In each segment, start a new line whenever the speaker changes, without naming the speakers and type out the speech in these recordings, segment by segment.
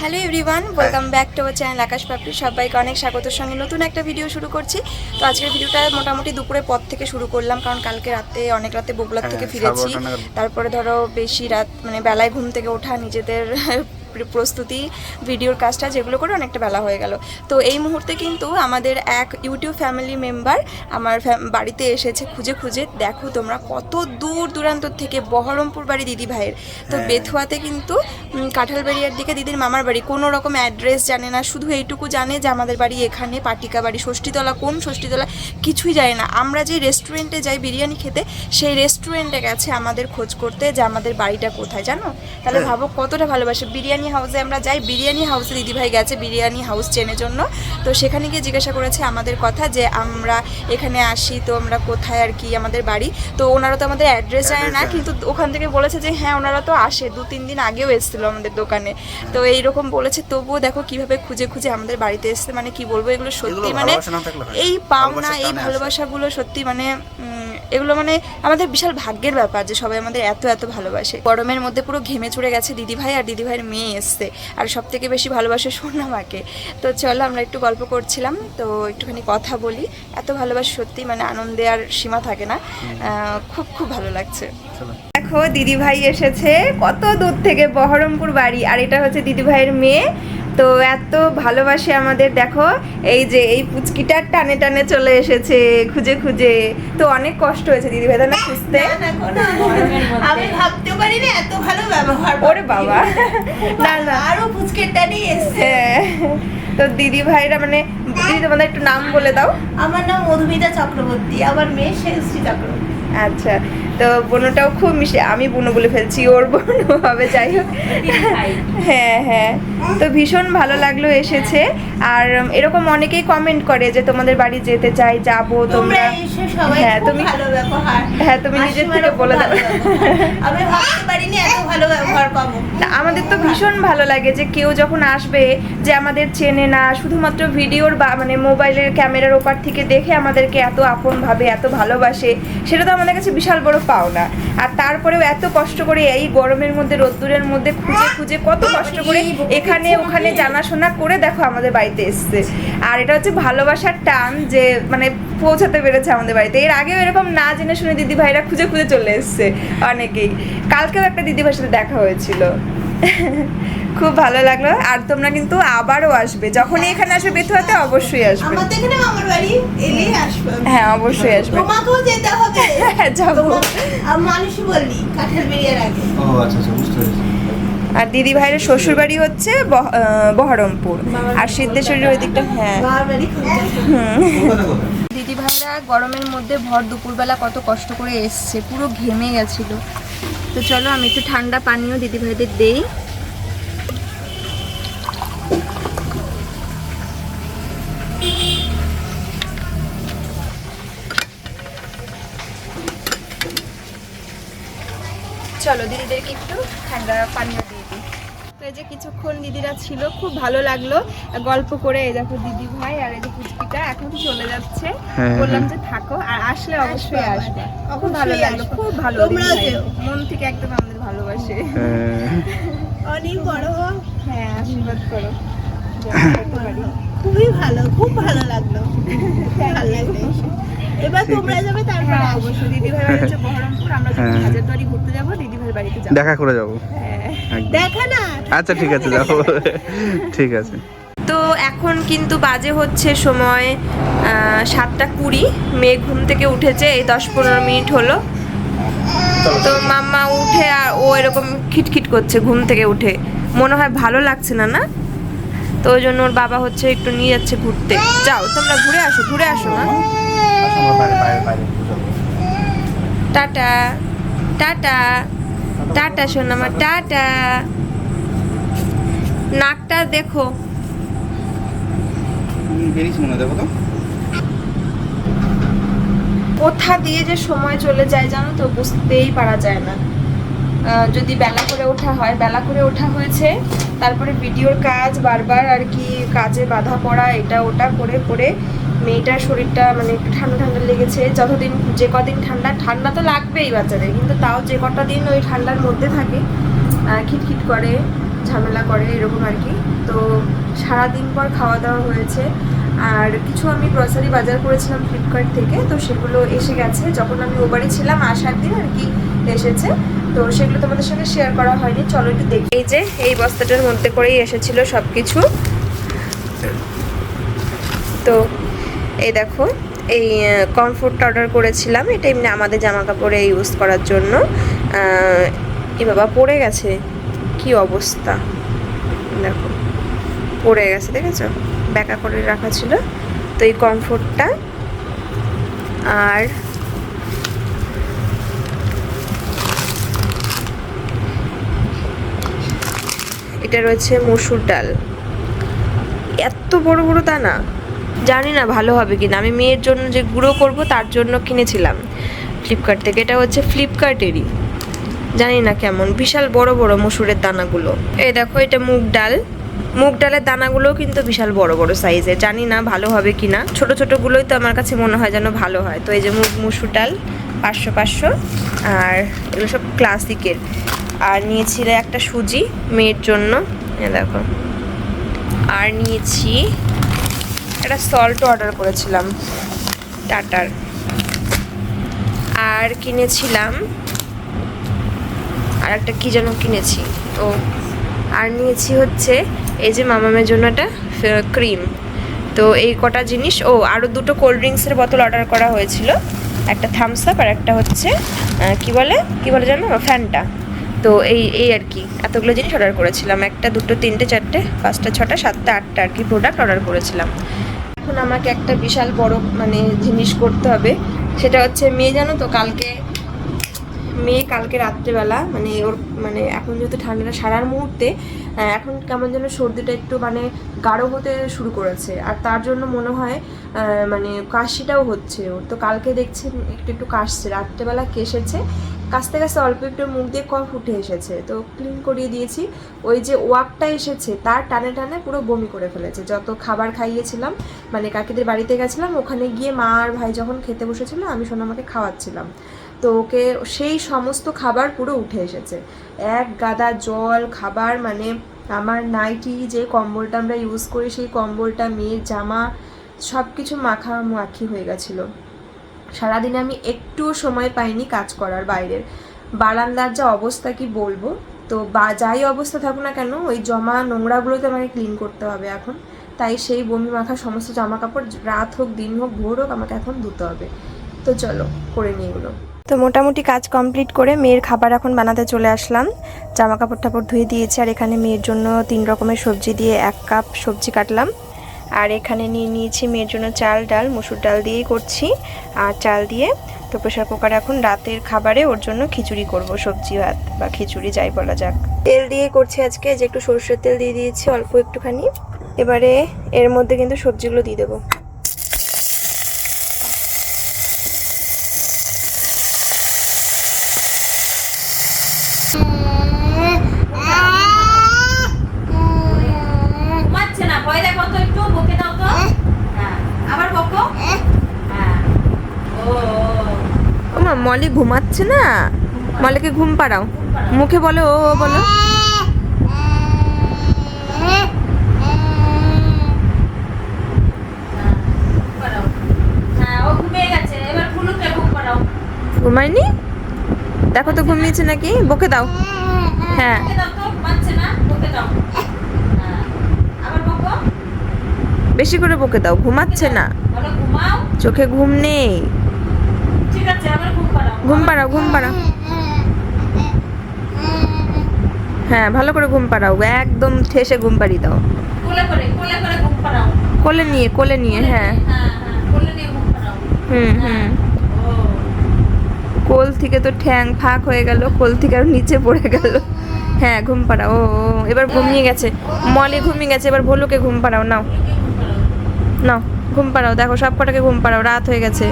Hello everyone welcome back to our channel Akash Papri সবাইকে অনেক স্বাগতের সঙ্গে নতুন একটা ভিডিও শুরু করছি। তো আজকের ভিডিওটা মোটামুটি দুপুরের পর থেকে শুরু করলাম কারণ কালকে রাতে অনেক রাতে বগুলার থেকে
হ্যাঁ,
ফিরেছি।
বারোটা নাগাদ।
তারপরে ধরো বেশি রাত মানে বেলায় ঘুম থেকে ওঠা নিজেদের প্রস্তুতি ভিডিওর কাজটা যেগুলো করে অনেকটা বেলা হয়ে গেল। তো এই মুহূর্তে কিন্তু আমাদের এক ইউটিউব ফ্যামিলি মেম্বার আমার বাড়িতে এসেছে খুঁজে খুঁজে। দেখো তোমরা কত দূর দূরান্ত থেকে বহরমপুর বাড়ি দিদি ভাইয়ের। তো
হ্যাঁ।
বেথুয়াতে কিন্তু কাঁঠালবাড়িয়ার দিকে দিদির মামার বাড়ি। কোনো রকম অ্যাড্রেস জানে না শুধু এইটুকু জানে যে আমাদের বাড়ি এখানে পাটিকা বাড়ি ষষ্ঠীতলা কোন ষষ্ঠীতলা কিছুই জানে না। আমরা যে রেস্টুরেন্টে যাই বিরিয়ানি খেতে সেই রেস্টুরেন্টে গেছে আমাদের খোঁজ করতে যে আমাদের বাড়িটা কোথায় জানো? তাহলে
হ্যাঁ।
ভাবো কতটা ভালোবাসে। বিরিয়ানি হাউসে আমরা যাই। বিরিয়ানি হাউসে দিদিভাই গেছে বিরিয়ানি হাউস চেনের জন্য। তো সেখানে গিয়ে জিজ্ঞাসা করেছে আমাদের কথা যে আমরা এখানে আসি তো আমরা কোথায় আর কি আমাদের বাড়ি? তো ওনারা তো আমাদের অ্যাড্রেস জানে না কিন্তু ওখান থেকে বলেছে যে হ্যাঁ ওনারা তো আসে দু তিন দিন আগেও এসেছিল আমাদের দোকানে। তো এইরকম বলেছে তবুও দেখো কীভাবে খুঁজে খুঁজে আমাদের বাড়িতে এসছে মানে কি বলব এগুলো সত্যি মানে। এই পাওনা এই ভালোবাসাগুলো সত্যি মানে এগুলো মানে আমাদের বিশাল ভাগ্যের ব্যাপার যে সবাই আমাদের এত এত ভালোবাসে। গরমের মধ্যে পুরো ঘেমে চড়ে গেছে দিদিভাই আর দিদিভাইয়ের মেয়ে এসছে। আর সব থেকে বেশি ভালোবাসে সোনামাকে তো চলো আমরা একটু গল্প করছিলাম। তো একটুখানি কথা বলি। এত ভালোবাসা সত্যি মানে আনন্দে আর সীমা থাকে না। খুব খুব ভালো লাগছে।
চলো।
দেখো দিদিভাই এসেছে কত দূর থেকে বহরমপুর বাড়ি। আর এটা হচ্ছে দিদিভাইয়ের মেয়ে। তো এত ভালোবাসে আমাদের দেখো এই যে এই পুচকিটার টানে টানে চলে এসেছে খুঁজে খুঁজে। তো অনেক কষ্ট হয়েছে দিদি ভাই না খুঁজতে
আমি ভাবতে পারিনি এত ভালো ব্যবহার
ওরে বাবা। না না।
আরও পুচকির নিয়ে এসেছে।
হ্যাঁ। তো দিদি ভাইরা মানে দিদি তোমাদের একটু নাম বলে দাও।
আমার নাম মধুমিতা চক্রবর্তী আমার মেয়ে শেষশ্রী চক্রবর্তী।
আচ্ছা তো বোনটাও খুব মিশে আমি বোনো বলে ফেলছি ওর বোনও হবে যাই হোক। হ্যাঁ হ্যাঁ তো ভীষণ ভালো লাগল এসেছে। আর এরকম অনেকেই কমেন্ট করে যে তোমাদের বাড়ি যেতে চাই যাব
তোমরা এসে
হ্যাঁ, তুমি-
ভালো ব্যবহার।
হ্যাঁ, তুমি নিজের থেকে বলে দাও।
আমি ভাবতে পারিনি এত ভালো ব্যবহার পাবো।
আমাদের তো ভীষণ ভালো লাগে যে কেউ যখন আসবে যে আমাদের চেনে না শুধুমাত্র ভিডিওর বা মানে মোবাইলের ক্যামেরার ওপার থেকে দেখে আমাদেরকে এত আপন ভাবে এত ভালোবাসে সেটা তো আমাদের কাছে বিশাল বড় পাওনা। আর তারপরেও এত কষ্ট করে এই গরমের মধ্যে রোদ্দুরের মধ্যে খুঁজে খুঁজে কত কষ্ট করে এখানে ওখানে জানাশোনা করে দেখো আমাদের বাড়িতে এসছে। আর এটা হচ্ছে ভালোবাসার টান যে মানে পৌঁছাতে পেরেছে আমাদের বাড়িতে। এর আগেও এরকম না জেনে শুনে দিদি ভাইরা খুঁজে খুঁজে চলে এসছে অনেকেই। কালকেও একটা দিদি ভাইয়ের সাথে দেখা হয়েছিল। খুব ভালো লাগল। আর তোমরা কিন্তু আবারও আসবে। যখনই এখানে আসবে বেথুয়াতে অবশ্যই আসবে।
আমাদের এখানে আমার বাড়ি আসবে।
হ্যাঁ অবশ্যই আসবে।
তোমাকেও যেতে হবে।
হ্যাঁ, যাব।
বললি কাঠের বেরিয়ে আগে।
ও আচ্ছা আচ্ছা বুঝতে পেরেছি।
আর দিদি ভাইয়ের শ্বশুর বাড়ি হচ্ছে বহ- বহরমপুর। আর সিদ্ধেশ্বরীর ওই দিকটা হ্যাঁ। দিদি ভাইরা গরমের মধ্যে ভর দুপুরবেলা কত কষ্ট করে এসছে পুরো ঘেমে গেছিল। তো চলো আমি একটু ঠান্ডা পানীয় দিদি ভাইদের দেই। চলো দিদিদেরকে একটু ঠান্ডা পানীয় দিয়ে দিই। তো এই যে কিছুক্ষণ দিদিরা ছিল খুব ভালো লাগল গল্প করে। এই দেখো দিদি ভাই আর এই যে পুচকিটা এখন চলে যাচ্ছে।
হ্যাঁ,
বললাম
হ্যাঁ।
যে থাকো আর আসলে অবশ্যই আসবে খুব ভালো লাগল খুব ভালো। মন থেকে একদম আমাদের ভালোবাসে।
অনেক বড়
হ্যাঁ আশীর্বাদ করো।
খুবই ভালো খুব ভালো লাগল। ভালো লাগল। এবার তোমরা যাবে তারপরে
হ্যাঁ অবশ্যই। দিদি ভাই হচ্ছে বহরমপুর আমরা যখন
হ্যাঁ।
হাজারদুয়ারি ঘুরতে যাব দিদি বাড়িতে যাব।
দেখা করে যাব।
হ্যাঁ।
দেখা না।
আচ্ছা ঠিক আছে যাব। ঠিক আছে।
তো এখন কিন্তু বাজে হচ্ছে সময় সাতটা কুড়ি। মেয়ে ঘুম থেকে উঠেছে এই দশ পনেরো মিনিট হলো। তো মাম্মা উঠে আর ও এরকম খিটখিট করছে ঘুম থেকে উঠে। মনে হয় ভালো লাগছে না না? তো ওই জন্য ওর বাবা হচ্ছে একটু নিয়ে যাচ্ছে ঘুরতে। যাও, তোমরা ঘুরে আসো ঘুরে আসো না টাটা টাটা টাটা সোনামা টাটা। নাকটা দেখো। কোথা দিয়ে যে সময় চলে যায় জানো তো বুঝতেই পারা যায় না। যদি বেলা করে ওঠা হয়, বেলা করে ওঠা হয়েছে তারপরে ভিডিওর কাজ বারবার আর কি কাজে বাধা পড়া, এটা ওটা করে করে মেয়েটার শরীরটা মানে একটু ঠান্ডা ঠান্ডা লেগেছে। যতদিন যে কদিন ঠান্ডা ঠান্ডা তো লাগবেই বাচ্চাদের, কিন্তু তাও যে কটা দিন ওই ঠান্ডার মধ্যে থাকে খিটখিট করে, ঝামেলা করে এরকম আর কি। তো সারাদিন পর খাওয়া দাওয়া হয়েছে। আর কিছু আমি গ্রসারি বাজার করেছিলাম ফ্লিপকার্ট থেকে, তো সেগুলো এসে গেছে। যখন আমি ও ছিলাম, আসার দিন আর কি এসেছে। তো সেগুলো তোমাদের সঙ্গে শেয়ার করা হয়নি। চলো একটু দেখি। এই যে, এই বস্তাটার মধ্যে করেই এসেছিল সব কিছু তো এই দেখো, এই কমফোর্টটা অর্ডার করেছিলাম। এটা এমনি আমাদের জামা কাপড়ে ইউজ করার জন্য। এ বাবা, পড়ে গেছে? কি অবস্থা? দেখো, পড়ে গেছে, দেখেছ? ব্যাকা করে রাখা ছিল। তো এই কমফোর্টটা আর এটা রয়েছে মসুর ডাল। এত বড় বড় দানা জানি না ভালো হবে কিনা। আমি মেয়ের জন্য যে গুঁড়ো করব, তার জন্য কিনেছিলাম। ফ্লিপকার্ট থেকে। এটা হচ্ছে ফ্লিপকার্টেরই। জানি না কেমন। বিশাল বড় বড় মসুরের দানাগুলো। এই দেখো, এটা মুগ ডাল। মুগ ডালের দানাগুলোও কিন্তু বিশাল বড় বড় সাইজের। জানি না ভালো হবে কি না ছোটো ছোটোগুলোই তো আমার কাছে মনে হয় যেন ভালো হয়। তো এই যে মুগ, মুসুর ডাল, পাঁচশো পাঁচশো। আর এগুলো সব ক্লাসিকের আর নিয়েছিলে একটা সুজি মেয়ের জন্য। দেখো। আর নিয়েছি একটা সল্ট অর্ডার করেছিলাম, টাটার। আর কিনেছিলাম, আর একটা কী যেন কিনেছি ও আর নিয়েছি হচ্ছে এই যে মামামের জন্য একটা ক্রিম তো এই কটা জিনিস, ও আরও দুটো কোল্ড ড্রিঙ্কসের বোতল অর্ডার করা হয়েছিল। একটা থামস আপ আর একটা হচ্ছে কি বলে কি বলে জানো? ফ্যানটা তো এই এই আর কি। এতগুলো জিনিস অর্ডার করেছিলাম। একটা, দুটো, তিনটে, চারটে, পাঁচটা, ছটা, সাতটা, আটটা আর কি প্রোডাক্ট অর্ডার করেছিলাম। এখন আমাকে একটা বিশাল বড় মানে জিনিস করতে হবে। সেটা হচ্ছে মেয়ে জানো তো, কালকে, মেয়ে কালকে রাত্রেবেলা মানে ওর মানে এখন যেহেতু ঠান্ডাটা সারার মুহূর্তে এখন কেমন যেন সর্দিটা একটু মানে গাঢ় হতে শুরু করেছে। আর তার জন্য মনে হয় মানে কাশিটাও হচ্ছে। ওর তো কালকে দেখছি একটু একটু কাশছে। রাত্রেবেলা কেসেছে কাশতে কাশতে অল্প একটু মুখ দিয়ে কফ উঠে এসেছে। তো ক্লিন করিয়ে দিয়েছি। ওই যে ওয়াকটা এসেছে, তার টানে টানে পুরো বমি করে ফেলেছে। যত খাবার খাইয়েছিলাম মানে কাকিদের বাড়িতে গেছিলাম, ওখানে গিয়ে মা আর ভাই যখন খেতে বসেছিল, আমি সোনামাকে খাওয়াচ্ছিলাম। তো ওকে সেই সমস্ত খাবার পুরো উঠে এসেছে। এক গাদা জল, খাবার মানে আমার নাইটি, যে কম্বলটা আমরা ইউজ করি, সেই কম্বলটা, মেয়ের জামা সব কিছু মাখা মাখি হয়ে গেছিল। সারাদিনে আমি একটুও সময় পাইনি কাজ করার বাইরের বারান্দার যা অবস্থা কি বলব? তো বা যাই অবস্থা থাকুক না কেন, ওই জমা নোংরাগুলোতে আমাকে ক্লিন করতে হবে এখন। তাই সেই বমি মাখা সমস্ত জামা কাপড় রাত হোক, দিন হোক, ভোর হোক, আমাকে এখন ধুতে হবে। তো চলো, করে নিয়ে এগুলো। তো মোটামুটি কাজ কমপ্লিট করে মেয়ের খাবার এখন বানাতে চলে আসলাম। জামা কাপড় টাপড় ধুয়ে দিয়েছি আর এখানে মেয়ের জন্য তিন রকমের সবজি দিয়ে এক কাপ সবজি কাটলাম। আর এখানে নিয়ে নিয়েছি মেয়ের জন্য চাল ডাল, মুসুর ডাল দিয়েই করছি। আর চাল দিয়ে তো প্রেশার কুকার এখন রাতের খাবারে ওর জন্য খিচুড়ি করব, সবজি, ভাত বা খিচুড়ি যাই বলা যাক। তেল দিয়ে করছি আজকে যে একটু সরষের তেল দিয়ে দিয়েছি, অল্প একটুখানি। এবারে এর মধ্যে কিন্তু সবজিগুলো দিয়ে দেবো
ঘুমাচ্ছে না ভয় দেখো তো একটু বকে দাও তো হ্যাঁ আবার বকো হ্যাঁ ও
ওমা মলি ঘুমাচ্ছে না? মলিকে ঘুম পাড়াও। মুখে বলো, ও বলো। ঘুমায়নি? দেখো তো ঘুমিয়েছে নাকি? বকে দাও। হ্যাঁ। বেশি করে বকে দাও, ঘুমাচ্ছে না। চোখে ঘুম নেই।
ঘুম পাড়াও।
ঘুম পাড়াও হ্যাঁ ভালো করে ঘুম পাড়াও একদম ঠেসে ঘুম পাড়িয়ে দাও।
কোলে করে কোলে করে ঘুম পাড়াও।
কোলে নিয়ে কোলে নিয়ে হ্যাঁ।
হ্যাঁ হ্যাঁ
হুম হুম। কোল থেকে তো ঠ্যাং ফাঁক হয়ে গেল কোল থেকে আর নিচে পড়ে গেল। হ্যাঁ ঘুম পাড়াও ও এবার ঘুমিয়ে গেছে। মলে ঘুমিয়ে গেছে এবার ভোলুকে ঘুম পাড়াও নাও। নাও ঘুম পাড়াও দেখো সব কটাকে ঘুম পাড়াও রাত হয়ে গেছে।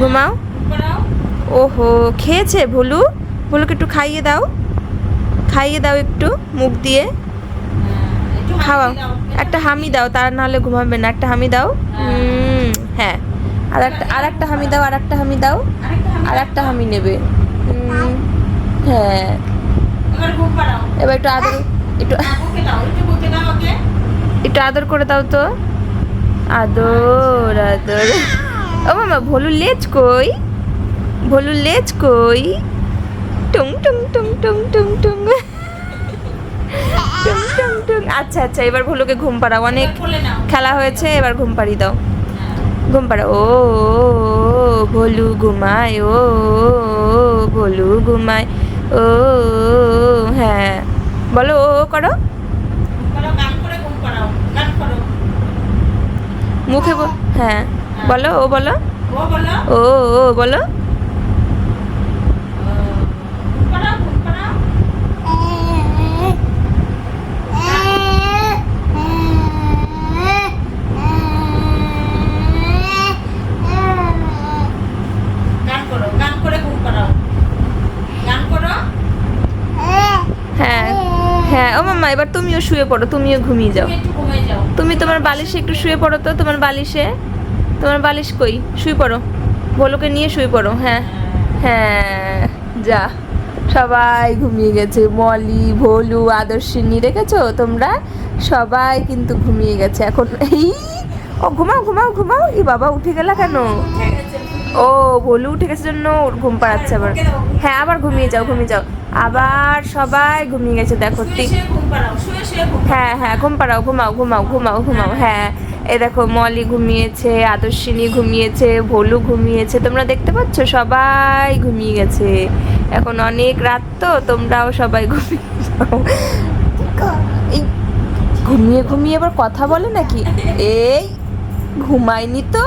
ঘুমাও। ওহো খেয়েছে ভুলু? ভুলুকে একটু খাইয়ে দাও। খাইয়ে দাও একটু মুখ দিয়ে।
হ্যাঁ,
খাওয়াও। একটা হামি দাও তার নাহলে ঘুমাবে না। একটা হামি দাও। হুম হ্যাঁ। আর একটা আর একটা হামি দাও আর একটা হামি দাও। আর একটা হামি নেবে। হ্যাঁ।
এবার
একটু আদর একটু
হ্যাঁ, একটু
আদর করে দাও তো। আদর আদর। ও মামা ভলু লেজ কই? ভলু লেজ কই? টুং টুং টুং টুং টুং টুং। টুং টুং টুং। আচ্ছা আচ্ছা এবার ভলুকে ঘুম পাড়াও। অনেক খেলা হয়েছে এবার ঘুম পাড়িয়ে দাও। ঘুম পাড়া ও ভলু ঘুমায় ও ভলু ঘুমায় ও হ্যাঁ। বলো ও করো।
পাড়াও
মুখে হ্যাঁ। বলো ও বলো।
ও
ও বলো। হ্যাঁ, হ্যাঁ ও এবার তুমিও শুয়ে পড়ো তুমিও ঘুমিয়ে যাও।
তুমি
তোমার বালিশে একটু শুয়ে পড়ো তো তোমার বালিশে। তোমার বালিশ কই? শুয়ে পড়ো। ভোলুকে নিয়ে শুয়ে পড়ো হ্যাঁ? হ্যাঁ যা। সবাই ঘুমিয়ে গেছে। মলি ভোলু আদর্শিনী রেখেছো তোমরা সবাই কিন্তু ঘুমিয়ে গেছে। এখন এই ও ঘুমাও ঘুমাও ঘুমাও। ই বাবা উঠে গেলা কেন? ও ভোলু উঠে গেছে জন্য ওর ঘুম পাড়াচ্ছে আবার। হ্যাঁ আবার ঘুমিয়ে যাও ঘুমিয়ে যাও। আবার সবাই ঘুমিয়ে গেছে দেখো।
ঘুম
হ্যাঁ হ্যাঁ ঘুম পাড়াও ঘুমাও ঘুমাও ঘুমাও ঘুমাও হ্যাঁ। এ দেখো মলি ঘুমিয়েছে আদর্শিনী ঘুমিয়েছে, ভোলু ঘুমিয়েছে। তোমরা দেখতে পাচ্ছ? সবাই ঘুমিয়ে গেছে। এখন অনেক রাত তো, তোমরাও সবাই ঘুমিয়ে ঘুমিয়ে ঘুমিয়ে আবার কথা বলে নাকি? এই, ঘুমায়নি তো?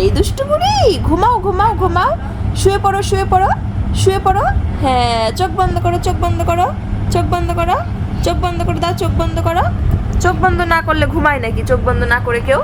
এই দুষ্টু বুড়ি, ঘুমাও ঘুমাও ঘুমাও। শুয়ে পড়ো শুয়ে পড়ো শুয়ে পড়ো। হ্যাঁ চোখ বন্ধ করো, চোখ বন্ধ করো, চোখ বন্ধ করো, চোখ বন্ধ করে দাও, চোখ বন্ধ করো। চোখ বন্ধ না করলে ঘুমায় নাকি? চোখ বন্ধ না করে কেউ?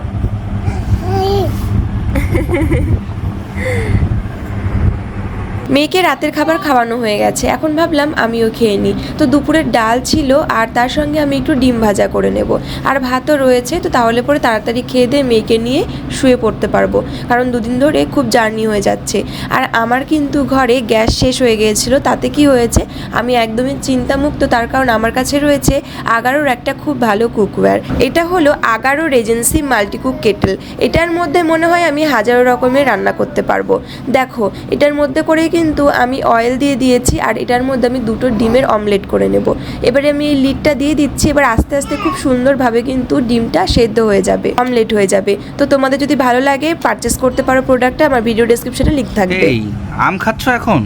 মেয়েকে রাতের খাবার খাওয়ানো হয়ে গেছে। এখন ভাবলাম আমিও খেয়ে নিই। তো দুপুরের ডাল ছিল আর তার সঙ্গে আমি একটু ডিম ভাজা করে নেব। আর ভাতও রয়েছে, তো তাহলে পরে তাড়াতাড়ি খেয়ে দিয়ে মেয়েকে নিয়ে শুয়ে পড়তে পারব। কারণ দুদিন ধরে খুব জার্নি হয়ে যাচ্ছে। আর আমার কিন্তু ঘরে গ্যাস শেষ হয়ে গিয়েছিল, তাতে কি হয়েছে? আমি একদমই চিন্তামুক্ত, তার কারণ আমার কাছে রয়েছে আগারোর একটা খুব ভালো কুকওয়্যার। এটা হলো আগারো রেজেন্সি মাল্টিকুক কেটেল। এটার মধ্যে মনে হয় আমি হাজারো রকমের রান্না করতে পারব। দেখো, এটার মধ্যে করেই কিন্তু আমি অয়েল দিয়ে দিয়েছি আর এটার মধ্যে আমি দুটো ডিমের অমলেট করে নেব। এবারে আমি এই লিডটা দিয়ে দিচ্ছি এবার আস্তে আস্তে খুব সুন্দরভাবে কিন্তু ডিমটা সেদ্ধ হয়ে যাবে অমলেট হয়ে যাবে। তো তোমাদের যদি ভালো লাগে পারচেস করতে পারো প্রোডাক্টটা আমার ভিডিও ডেসক্রিপশনে লিঙ্ক থাকবে।
এই আম খাচ্ছ এখন?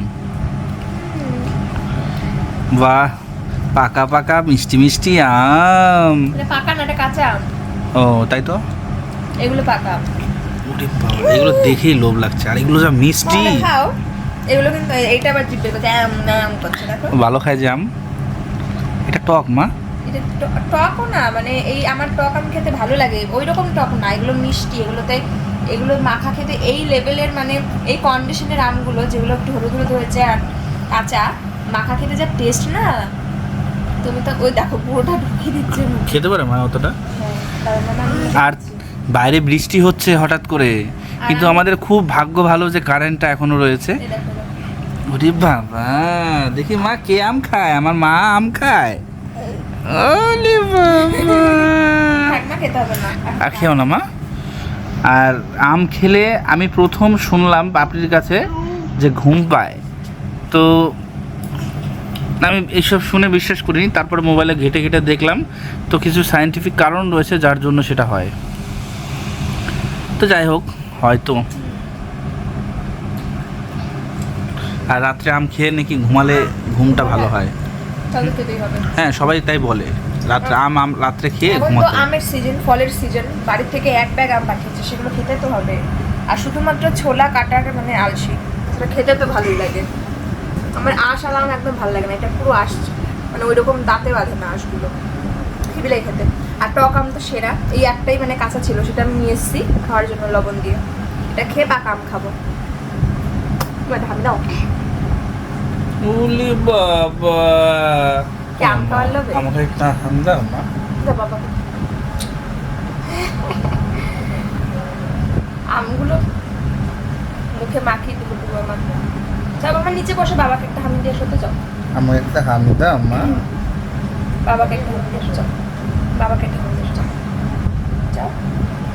বাহ পাকা পাকা মিষ্টি মিষ্টি আম।
পাকা না এটা কাঁচা আম?
ও তাই তো?
এগুলো পাকা আম।
ওরে বাবা এগুলো দেখেই লোভ লাগছে। আর এগুলো যা মিষ্টি।
খাও। এগুলো কিন্তু এইটা আবার জিভে করছে আম করছে দেখো।
ভালো খায় আম। এটা টক মা।
এটা ট- টকও না মানে এই আমার টক আম খেতে ভালো লাগে। ওই রকম টক না এগুলো মিষ্টি এগুলোতে এগুলো মাখা খেতে এই লেভেলের মানে এই কন্ডিশনের আমগুলো যেগুলো একটু হলুদ হলুদ হয়েছে আর কাঁচা মাখা খেতে যা টেস্ট না। তুমি তো ওই দেখো পুরোটা ঢুকিয়ে দিচ্ছে
খেতে পারে মা অতটা?
হ্যাঁ, মানে
আর বাইরে বৃষ্টি হচ্ছে হঠাৎ করে। কিন্তু আমাদের খুব ভাগ্য ভালো যে কারেন্টটা এখনও রয়েছে। ওরে বাবা দেখি মা কে আম খায়? আমার মা আম খায়। ওরে বাবা। আর খেও না মা। আর আম খেলে আমি প্রথম শুনলাম পাপড়ির কাছে যে ঘুম পায়। তো আমি এইসব শুনে বিশ্বাস করিনি তারপরে মোবাইলে ঘেটে ঘেটে দেখলাম। তো কিছু সায়েন্টিফিক কারণ রয়েছে যার জন্য সেটা হয়। তো যাই হোক হয়তো আর রাত্রে আম খেয়ে নাকি ঘুমালে ঘুমটা ভালো হয়। হ্যাঁ সবাই তাই বলে। রাত্রে আম আম রাত্রে খেয়ে ঘুমাতে
আমের সিজন ফলের সিজন বাড়ির থেকে এক ব্যাগ আম পাঠিয়েছে সেগুলো খেতে তো হবে। আর শুধুমাত্র ছোলা কাটার মানে আলসি সেটা খেতে তো ভালোই লাগে। আমার আঁশ আলা আম একদম ভালো লাগে না এটা পুরো আঁশ। মানে ওই রকম দাঁতে বাঁধে না আঁশগুলো। হেবিলাই খেতে। আর টক আম তো সেরা। এই একটাই মানে কাঁচা ছিল সেটা আমি নিয়ে এসেছি খাওয়ার জন্য লবণ দিয়ে। এটা খেয়ে পাকা আম খাব। এবার ধান দাও
উলি বাবা? আমাকে একটা আম দাও
যা বাবা। আমগুলো মুখে মাখিয়ে দেবো দেবো আমার। যা বাবা নিচে বসে বাবাকে একটা হামি দিয়ে শুতে যাও।
আমাকে একটা হাম দাও মা।
বাবাকে একটা হাত দিয়ে আসো, চলো। বাবাকে একটা